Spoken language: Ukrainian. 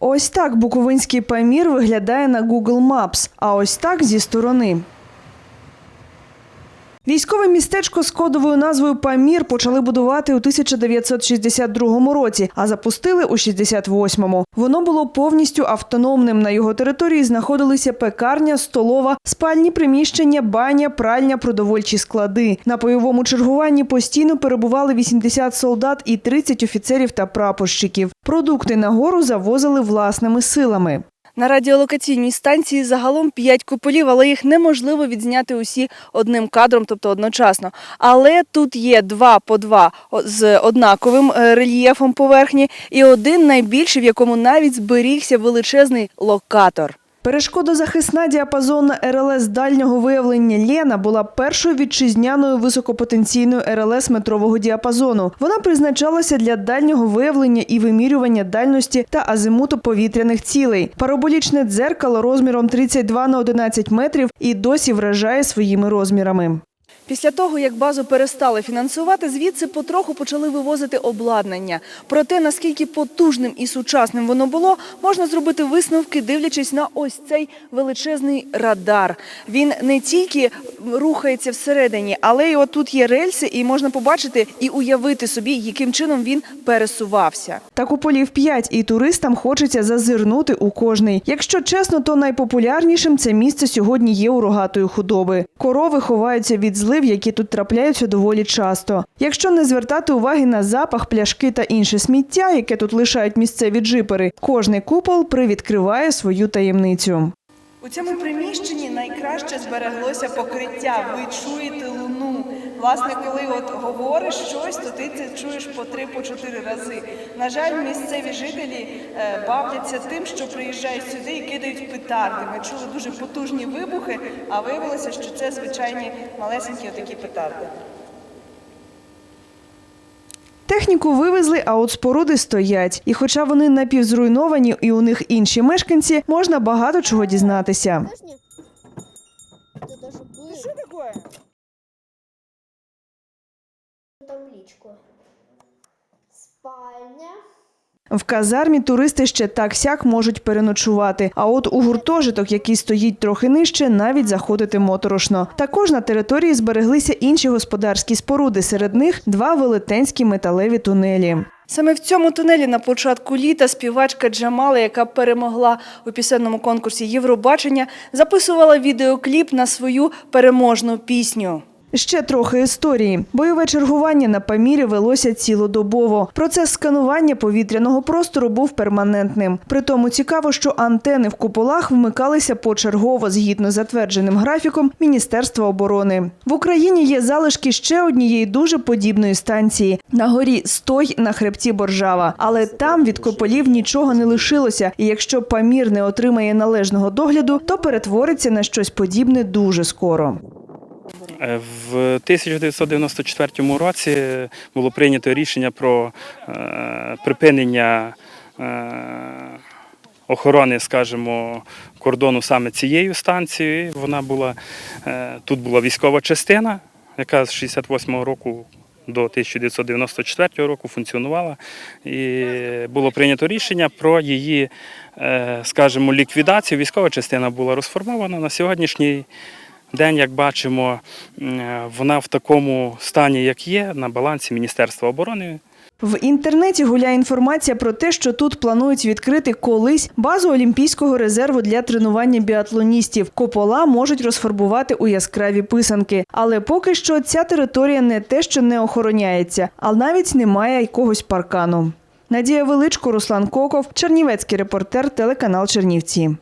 Ось так буковинський памір виглядає на Google Maps, а ось так зі сторони. Військове містечко з кодовою назвою Памір почали будувати у 1962 році, а запустили у 68-му. Воно було повністю автономним. На його території знаходилися пекарня, столова, спальні приміщення, баня, пральня, продовольчі склади. На бойовому чергуванні постійно перебували 80 солдат і 30 офіцерів та прапорщиків. Продукти на гору завозили власними силами. На радіолокаційній станції загалом п'ять куполів, але їх неможливо відзняти усі одним кадром, тобто одночасно. Але тут є два по два з однаковим е, рельєфом поверхні, і один найбільший, в якому навіть зберігся величезний локатор. Перешкодозахисна діапазонна РЛС дальнього виявлення Лєна була першою вітчизняною високопотенційною РЛС метрового діапазону. Вона призначалася для дальнього виявлення і вимірювання дальності та азимуту повітряних цілей. Параболічне дзеркало розміром 32 на 11 метрів і досі вражає своїми розмірами. Після того, як базу перестали фінансувати, звідси потроху почали вивозити обладнання. Про те, наскільки потужним і сучасним воно було, можна зробити висновки, дивлячись на ось цей величезний радар. Він не тільки рухається всередині, але й отут є рельси, і можна побачити і уявити собі, яким чином він пересувався. Так у полів 5, і туристам хочеться зазирнути у кожний. Якщо чесно, то найпопулярнішим це місце сьогодні є у рогатої худоби. Корови ховаються від злив, які тут трапляються доволі часто. Якщо не звертати уваги на запах, пляшки та інше сміття, яке тут лишають місцеві джипери, кожний купол привідкриває свою таємницю. У цьому приміщенні найкраще збереглося покриття. Ви чуєте луну. Власне, коли от говориш щось, то ти це чуєш по три, по чотири рази. На жаль, місцеві жителі е, бавляться тим, що приїжджають сюди і кидають петарди. Ми чули дуже потужні вибухи, а виявилося, що це звичайні малесенькі отакі петарди. Техніку вивезли, а от споруди стоять. І хоча вони напівзруйновані і у них інші мешканці, можна багато чого дізнатися. Що таке? Табличку. Спальня. В казармі туристи ще так сяк можуть переночувати. А от у гуртожиток, який стоїть трохи нижче, навіть заходити моторошно. Також на території збереглися інші господарські споруди. Серед них два велетенські металеві тунелі. Саме в цьому тунелі на початку літа співачка Джамала, яка перемогла у пісенному конкурсі Євробачення, записувала відеокліп на свою переможну пісню. Ще трохи історії. Бойове чергування на Памірі велося цілодобово. Процес сканування повітряного простору був перманентним. Притому цікаво, що антени в куполах вмикалися почергово згідно з затвердженим графіком Міністерства оборони. В Україні є залишки ще однієї дуже подібної станції на горі Стой на хребті Боржава. Але там від куполів нічого не лишилося. І якщо Памір не отримає належного догляду, то перетвориться на щось подібне дуже скоро. Е, В 1994 році було прийнято рішення про е, припинення е, охорони, скажімо, кордону саме цією станцією. Вона була тут була військова частина, яка з 68-го року. До 1994 року функціонувала, і було прийнято рішення про її, скажімо, ліквідацію. Військова частина була розформована на сьогоднішній день, як бачимо, вона в такому стані, як є, на балансі Міністерства оборони. В інтернеті гуляє інформація про те, що тут планують відкрити колись базу Олімпійського резерву для тренування біатлоністів. Копола можуть розфарбувати у яскраві писанки. Але поки що ця територія не те, що не охороняється, а навіть немає якогось паркану. Надія Величко, Руслан Коков, Чернівецький репортер, телеканал Чернівці.